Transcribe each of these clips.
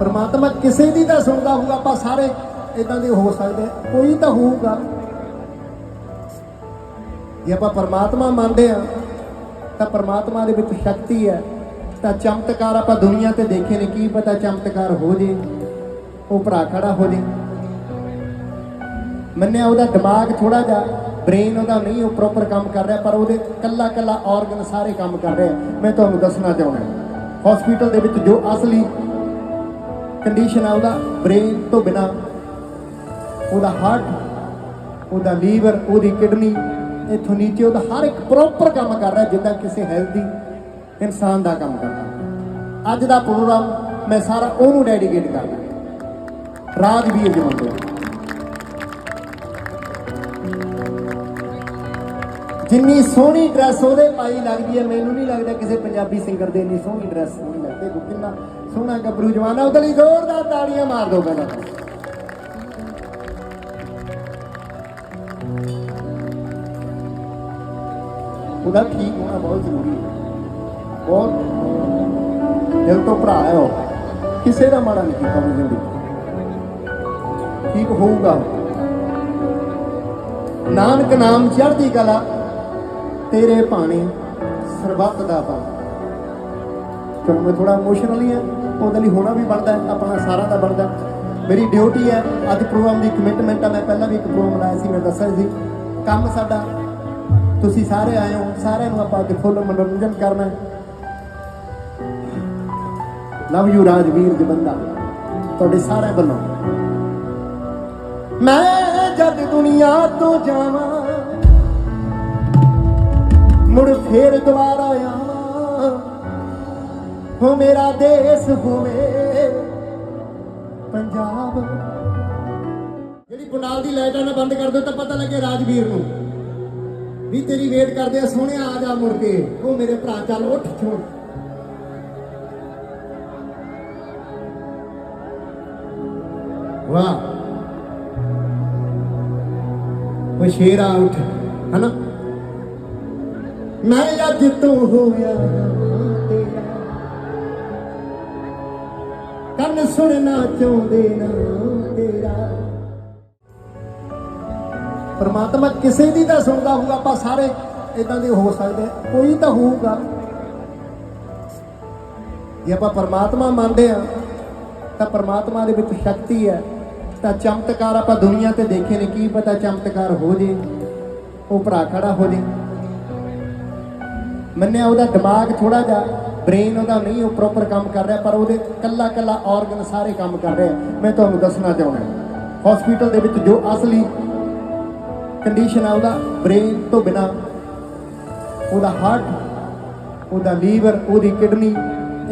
ਪਰਮਾਤਮਾ ਕਿਸੇ ਦੀ ਤਾਂ ਸੁਣਦਾ ਹੋਊਗਾ, ਆਪਾਂ ਸਾਰੇ ਇਦਾਂ ਦੇ ਹੋ ਸਕਦੇ ਕੋਈ ਤਾਂ ਹੋਊਗਾ। ਜੇ ਆਪਾਂ ਪਰਮਾਤਮਾ ਮੰਨਦੇ ਆ ਤਾਂ ਪਰਮਾਤਮਾ ਦੇ ਵਿੱਚ ਸ਼ਕਤੀ ਹੈ। ਤਾਂ ਚਮਤਕਾਰ ਆਪਾਂ ਦੁਨੀਆ ਤੇ ਦੇਖੇ ਨੇ, ਕੀ ਪਤਾ ਚਮਤਕਾਰ ਹੋ ਜੇ, ਉਹ ਭਰਾ ਖੜਾ ਹੋ ਜੇ। ਮੰਨਿਆ ਉਹਦਾ ਦਿਮਾਗ ਥੋੜਾ ਜਿਹਾ ਬ੍ਰੇਨ ਉਹਦਾ ਨਹੀਂ ਉਹ ਪ੍ਰੋਪਰ ਕੰਮ ਕਰ ਰਿਹਾ, ਪਰ ਉਹਦੇ ਕੱਲਾ ਕੱਲਾ ਆਰਗਨ ਸਾਰੇ ਕੰਮ ਕਰ ਰਿਹਾ ਮੈਂ ਤੁਹਾਨੂੰ ਦੱਸਣਾ ਚਾਹੁੰਦਾ ਹਸਪੀਟਲ ਦੇ ਵਿੱਚ ਜੋ ਅਸਲੀ ਕੰਡੀਸ਼ਨ ਆ ਉਹਦਾ ਬ੍ਰੇਨ ਤੋਂ ਬਿਨਾ। ਉਹਦਾ ਹਾਰਟ ਉਹਦਾ ਲੀਵਰ ਉਹਦੀ ਕਿਡਨੀ ਇਥੋਂ ਨੀਚੇ ਉਹਦਾ ਹਰ ਇੱਕ ਪ੍ਰੋਪਰ ਕੰਮ ਕਰ ਰਿਹਾ, ਜਿੱਦਾਂ ਕਿਸੇ ਹੈਲਦੀ ਇਨਸਾਨ ਦਾ ਕੰਮ ਕਰਦਾ। ਅੱਜ ਦਾ ਪ੍ਰੋਗਰਾਮ ਮੈਂ ਸਾਰਾ ਉਹਨੂੰ ਡੈਡੀਕੇਟ ਕਰਦਾ। ਰਾਜਵੀਰ ਜਮੰਦੋ ਜਿੰਨੀ ਸੋਹਣੀ ਡਰੈਸ ਉਹਦੇ ਪਾਈ ਲੱਗਦੀ ਹੈ, ਮੈਨੂੰ ਨਹੀਂ ਲੱਗਦਾ ਕਿਸੇ ਪੰਜਾਬੀ ਸਿੰਗਰ ਦੇ ਇੰਨੀ ਸੋਹਣੀ ਡਰੈਸ ਨਹੀਂ ਲੱਗਦੀ ਦੇਖੋ ਕਿੰਨਾ ਸੋਹਣਾ ਗੱਭਰੂ ਜਵਾਨਾ ਉਹਦੇ ਲਈ ਜ਼ੋਰਦਾਰ ਤਾੜੀਆਂ ਮਾਰ ਦਿਓ ਪਹਿਲਾਂ। ਉਹਦਾ ਠੀਕ ਹੋਣਾ ਬਹੁਤ ਜ਼ਰੂਰੀ ਹੈ। ਬਹੁਤ ਦਿਲ ਤੋਂ ਭਰਾ ਹੈ ਉਹ। ਕਿਸੇ ਦਾ ਮਾੜਾ ਨਹੀਂ ਕੀਤਾ ਉਹਨੇ ਜ਼ਿੰਦਗੀ। 'ਚ। ਠੀਕ ਹੋਊਗਾ। ਨਾਨਕ ਨਾਮ ਚੜ੍ਹਦੀ ਕਲਾ ਤੇਰੇ ਭਾਣੇ ਸਰਬੱਤ ਦਾ ਪਾ ਚਲੋ ਮੈਂ ਥੋੜਾ ਇਮੋਸ਼ਨਲੀ ਆ, ਉਹਦੇ ਲਈ ਹੋਣਾ ਵੀ ਬਣਦਾ ਆਪਣਾ ਸਾਰਾ ਦਾ ਬਣਦਾ ਮੇਰੀ ਡਿਊਟੀ ਹੈ, ਅੱਜ ਪ੍ਰੋਗਰਾਮ ਦੀ ਕਮਿਟਮੈਂਟ ਆ, ਮੈਂ ਪਹਿਲਾਂ ਵੀ ਇੱਕ ਪ੍ਰੋਗਰਾਮ ਲਾਇਆ ਸੀ, ਮੈਂ ਦੱਸਿਆ ਸੀ। ਕੰਮ ਸਾਡਾ, ਤੁਸੀਂ ਸਾਰੇ ਆਏ ਹੋ, ਸਾਰਿਆਂ ਨੂੰ ਆਪਾਂ ਅੱਜ ਫੁੱਲ ਮਨੋਰੰਜਨ ਕਰਨਾ ਲਵ ਯੂ ਰਾਜਵੀਰ ਜਬੰਦਾ ਤੁਹਾਡੇ ਸਾਰਿਆਂ ਵੱਲੋਂ। ਮੈਂ ਜਦ ਦੁਨੀਆ ਤੋਂ ਜਾਵਾਂ ਮੁੜ ਫੇਰ ਦੁਬਾਰਾ ਆਵਾਂ। ਹੋ ਮੇਰਾ ਦੇਸ਼ ਹੋਵੇ ਪੰਜਾਬ। ਜਿਹੜੀ ਪੁਨਾਲ ਦੀ ਲਾਈਟਾਂ ਨਾ ਬੰਦ ਕਰ ਦਿਓ ਤਾਂ ਪਤਾ ਲੱਗੇ ਰਾਜਵੀਰ ਨੂੰ। ਵੀ ਤੇਰੀ ਵੇਟ ਕਰਦੇ ਆ ਸੋਹਣਿਆ ਆ ਜਾ ਮੁੜ ਕੇ। ਉਹ ਮੇਰੇ ਭਰਾ, ਚੱਲ ਉੱਠ, ਛੋੜ। ਵਾਹ। ਉਹ ਸ਼ੇਰਾ ਉੱਠ। ਹਨਾ? ਮੈਂ ਅੱਜ ਤੋਂ ਹੋਇਆ ਤੇਰਾ ਕੰਨ ਸੁਣਨਾ ਚਾਹੁੰਦੇ ਨਾ ਤੇਰਾ। ਪਰਮਾਤਮਾ ਕਿਸੇ ਦੀ ਤਾਂ ਸੁਣਦਾ ਹੋਊਗਾ, ਆਪਾਂ ਸਾਰੇ ਇਦਾਂ ਦੇ ਹੋ ਸਕਦੇ ਕੋਈ ਤਾਂ ਹੋਊਗਾ। ਜੇ ਆਪਾਂ ਪਰਮਾਤਮਾ ਮੰਨਦੇ ਆ ਤਾਂ ਪਰਮਾਤਮਾ ਦੇ ਵਿੱਚ ਸ਼ਕਤੀ ਹੈ। ਤਾਂ ਚਮਤਕਾਰ ਆਪਾਂ ਦੁਨੀਆ ਤੇ ਦੇਖੇ ਨੇ, ਕੀ ਪਤਾ ਚਮਤਕਾਰ ਹੋ ਜੇ, ਉਹ ਭਰਾ ਖੜਾ ਹੋ ਜੇ। ਮੰਨਿਆ ਉਹਦਾ ਦਿਮਾਗ ਥੋੜਾ ਜਿਹਾ ਬ੍ਰੇਨ ਉਹਦਾ ਨਹੀਂ ਉਹ ਪ੍ਰੋਪਰ ਕੰਮ ਕਰ ਰਿਹਾ, ਪਰ ਉਹਦੇ ਕੱਲਾ ਕੱਲਾ ਆਰਗਨ ਸਾਰੇ ਕੰਮ ਕਰ ਰਿਹਾ ਮੈਂ ਤੁਹਾਨੂੰ ਦੱਸਣਾ ਚਾਹੁੰਦਾ ਹਸਪੀਟਲ ਦੇ ਵਿੱਚ ਜੋ ਅਸਲੀ ਕੰਡੀਸ਼ਨ ਆ ਉਹਦਾ ਬ੍ਰੇਨ ਤੋਂ ਬਿਨਾ ਉਹਦਾ ਹਾਰਟ ਉਹਦਾ ਲੀਵਰ, ਉਹਦੀ ਕਿਡਨੀ,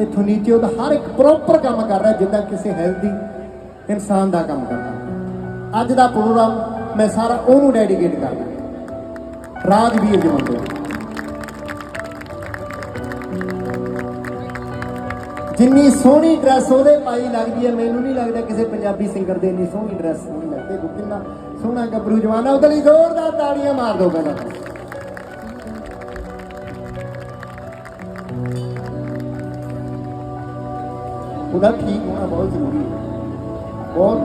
ਇਥੋਂ ਨੀਚੇ ਉਹਦਾ ਹਰ ਇੱਕ ਪ੍ਰੋਪਰ ਕੰਮ ਕਰ ਰਿਹਾ, ਜਿੱਦਾਂ ਕਿਸੇ ਹੈਲਦੀ ਇਨਸਾਨ ਦਾ ਕੰਮ ਕਰਦਾ। ਅੱਜ ਦਾ ਪ੍ਰੋਗਰਾਮ ਮੈਂ ਸਾਰਾ ਉਹਨੂੰ ਡੈਡੀਕੇਟ ਕਰਦਾ। ਰਾਜਵੀਰ ਜਮੰਦੋ ਜਿੰਨੀ ਸੋਹਣੀ ਡਰੈਸ ਉਹਦੇ ਪਾਈ ਲੱਗਦੀ ਹੈ, ਮੈਨੂੰ ਨਹੀਂ ਲੱਗਦਾ ਕਿਸੇ ਪੰਜਾਬੀ ਸਿੰਗਰ ਦੇ ਇੰਨੀ ਸੋਹਣੀ ਡਰੈਸ ਨਹੀਂ ਲੱਗਦੀ ਦੇਖੋ ਕਿੰਨਾ ਸੋਹਣਾ ਗੱਭਰੂ ਜਵਾਨਾ ਉਹਦੇ ਲਈ ਜ਼ੋਰਦਾਰ ਤਾੜੀਆਂ ਮਾਰ ਦਿਓ ਪਹਿਲਾਂ। ਉਹਦਾ ਠੀਕ ਹੋਣਾ ਬਹੁਤ ਜ਼ਰੂਰੀ ਹੈ। ਬਹੁਤ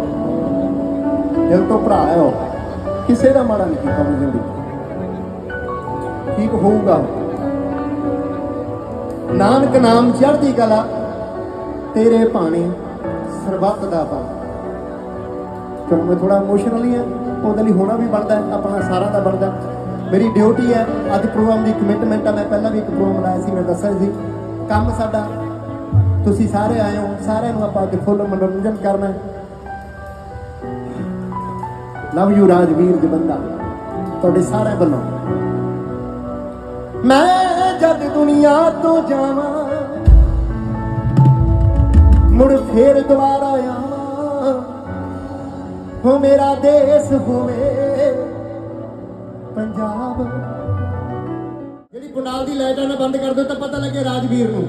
ਦਿਲ ਤੋਂ ਭਰਾ ਹੈ ਉਹ। ਕਿਸੇ ਦਾ ਮਾੜਾ ਨਹੀਂ ਕੀਤਾ ਉਹਨੇ ਜ਼ਿੰਦਗੀ। 'ਚ। ਠੀਕ ਹੋਊਗਾ। ਨਾਨਕ ਨਾਮ ਚੜ੍ਹਦੀ ਕਲਾ ਤੇਰੇ ਭਾਣੇ ਸਰਬੱਤ ਦਾ ਪਾ ਚਲੋ ਮੈਂ ਥੋੜਾ ਇਮੋਸ਼ਨਲੀ ਆ, ਉਹਦੇ ਲਈ ਹੋਣਾ ਵੀ ਬਣਦਾ ਆਪਣਾ ਸਾਰਾ ਦਾ ਬਣਦਾ ਮੇਰੀ ਡਿਊਟੀ ਹੈ, ਅੱਜ ਪ੍ਰੋਗਰਾਮ ਦੀ ਕਮਿਟਮੈਂਟ ਆ, ਮੈਂ ਪਹਿਲਾਂ ਵੀ ਇੱਕ ਪ੍ਰੋਗਰਾਮ ਲਾਇਆ ਸੀ, ਮੈਂ ਦੱਸਿਆ ਸੀ। ਕੰਮ ਸਾਡਾ, ਤੁਸੀਂ ਸਾਰੇ ਆਏ ਹੋ, ਸਾਰਿਆਂ ਨੂੰ ਆਪਾਂ ਅੱਜ ਫੁੱਲ ਮਨੋਰੰਜਨ ਕਰਨਾ ਲਵ ਯੂ ਰਾਜਵੀਰ ਜਬੰਦਾ ਤੁਹਾਡੇ ਸਾਰਿਆਂ ਵੱਲੋਂ। ਮੈਂ ਜਦ ਦੁਨੀਆ ਤੋਂ ਜਾਵਾਂ ਮੁੜ ਫੇਰ ਦੁਬਾਰਾ ਆਵਾਂ। ਹੋ ਮੇਰਾ ਦੇਸ਼ ਹੋਵੇ ਪੰਜਾਬ। ਜਿਹੜੀ ਪੁਨਾਲ ਦੀ ਲਾਈਟਾਂ ਨਾ ਬੰਦ ਕਰ ਦਿਓ ਤਾਂ ਪਤਾ ਲੱਗੇ ਰਾਜਵੀਰ ਨੂੰ।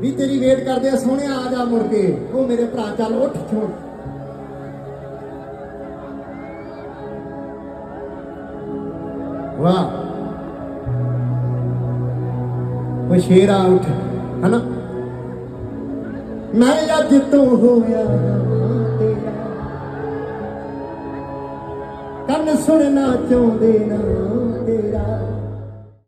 ਵੀ ਤੇਰੀ ਵੇਟ ਕਰਦੇ ਆ ਸੋਹਣਿਆ ਆ ਜਾ ਮੁੜ ਕੇ। ਉਹ ਮੇਰੇ ਭਰਾ, ਚੱਲ ਉੱਠ, ਛੋੜ। ਵਾਹ। ਉਹ ਸ਼ੇਰਾ ਉੱਠ। ਹਨਾ? ਮੈਂ ਅੱਜ ਤੋਂ ਹੋਇਆ ਤੇਰਾ ਕੰਨ ਸੁਣਨਾ ਚਾਹੁੰਦੇ ਨਾ ਤੇਰਾ।